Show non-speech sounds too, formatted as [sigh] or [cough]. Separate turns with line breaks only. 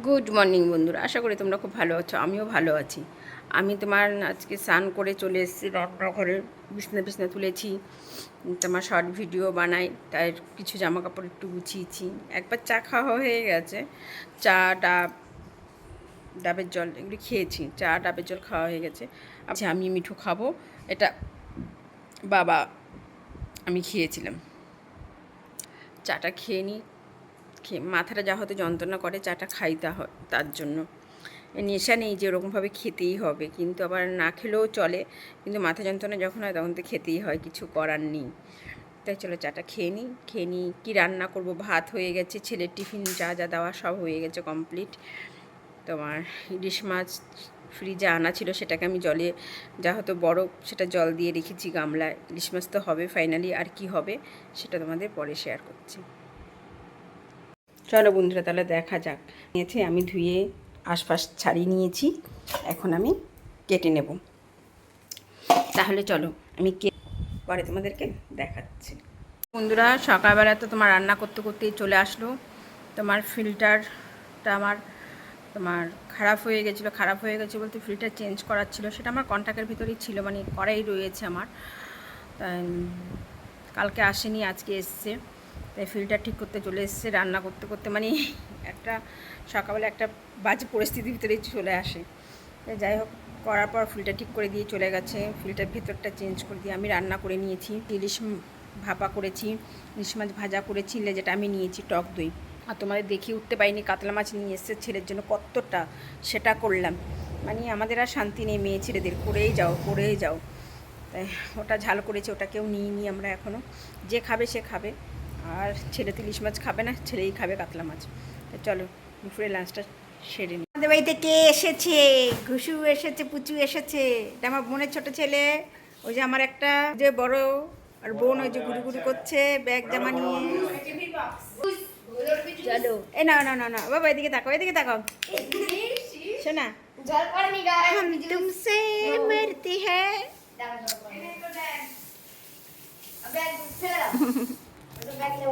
Good morning বন্ধুরা। আশা করি তোমরা খুব ভালো আছো, আমিও ভালো আছি। আমি তোমার আজকে স্নান করে চলে এসেছি, রান্নাঘরে বিছনা বিছনা তুলেছি, তোমার শর্ট ভিডিও বানাই, তাই কিছু জামা কাপড় একটু গুছিয়েছি। একবার চা খাওয়া হয়ে গেছে, চা, ডাব, ডাবের জল এগুলি খেয়েছি, চা, ডাবের জল খাওয়া হয়ে গেছে। আচ্ছা আমি মিঠু খাব, এটা বাবা আমি খেয়েছিলাম। চাটা খেয়ে নিই মাথাটা যা হতে যন্ত্রণা করে, চাটা খাইতে হয়, তার জন্য। নেশা নেই যে ওরকমভাবে খেতেই হবে, কিন্তু আবার না খেলেও চলে, কিন্তু মাথা যন্ত্রণা যখন হয় তখন তো খেতেই হয়, কিছু করার নেই। তাই চলো চাটা খেয়ে নিই খেয়ে নিই, কী রান্না করব? ভাত হয়ে গেছে, ছেলের টিফিন যা যা দেওয়া সব হয়ে গেছে কমপ্লিট তোমার ইলিশ মাছ ফ্রিজে আনা ছিল, সেটাকে আমি জলে, যা হতো বরফ সেটা জল দিয়ে রেখেছি গামলায়। ইলিশ মাছ তো হবে ফাইনালি আর কি হবে, সেটা তোমাদের পরে শেয়ার করছি। চলো বন্ধুরা, তাহলে দেখা যাক। নিয়েছে, আমি ধুয়ে আশপাশ ছাড়িয়ে নিয়েছি। এখন আমি কেটে নেব। তাহলে চলো, আমি কে পরে তোমাদেরকে দেখাচ্ছি। বন্ধুরা, সকালবেলা তো তোমার রান্না করতে করতেই চলে আসলো। তোমার ফিল্টারটা আমার, তোমার খারাপ হয়ে গেছিল, খারাপ হয়ে গেছে বলতে ফিল্টার চেঞ্জ করার ছিল। সেটা আমার কন্ট্যাক্টের ভিতরেই ছিল মানে করাই রয়েছে আমার। কালকে আসেনি, আজকে এসছে। তাই ফিল্টার ঠিক করতে চলে এসছে, রান্না করতে করতে মানে একটা সকালবেলা একটা বাজে পরিস্থিতির ভিতরে চলে আসে। তাই যাই হোক, করার পর ফিল্টার ঠিক করে দিয়ে চলে গেছে। ফিল্টার ভেতরটা চেঞ্জ করে দিয়ে আমি রান্না করে নিয়েছি। ইলিশ ভাপা করেছি, ইলিশ মাছ ভাজা করেছি যেটা আমি নিয়েছি টক দই। আর তোমাদের দেখিয়ে উঠতে পারিনি, কাতলা মাছ নিয়ে এসছে ছেলের জন্য কতটা সেটা করলাম। মানে আমাদের আর শান্তি নেই মেয়ে ছেলেদের, করেই যাও করেই যাও। তাই ওটা ঝাল করেছে, ওটা কেউ নিয়ে নিই আমরা এখনও যে খাবে সে খাবে। আর ছেলে তো ইলিশ মাছ খাবে না ছেলেই খাবে কাতলা মাছ তো চলো দুপুরে লাঞ্চটা সেরে নিই আমাদের বাড়িতে কে এসেছে ঘুষু এসেছে পুচু এসেছে এটা আমার বোনের ছোট ছেলে ওই যে আমার একটা যে বড় আর বোন ওই যে ঘুরু ঘুরু করছে ব্যাগ জামা নিয়ে চলো এ না না না না বাবা এদিকে তাকাও এদিকে তাকাও শোনা
জল পড়েনি গায়ে
हम तुमसे मरते हैं [laughs]
Como é que ele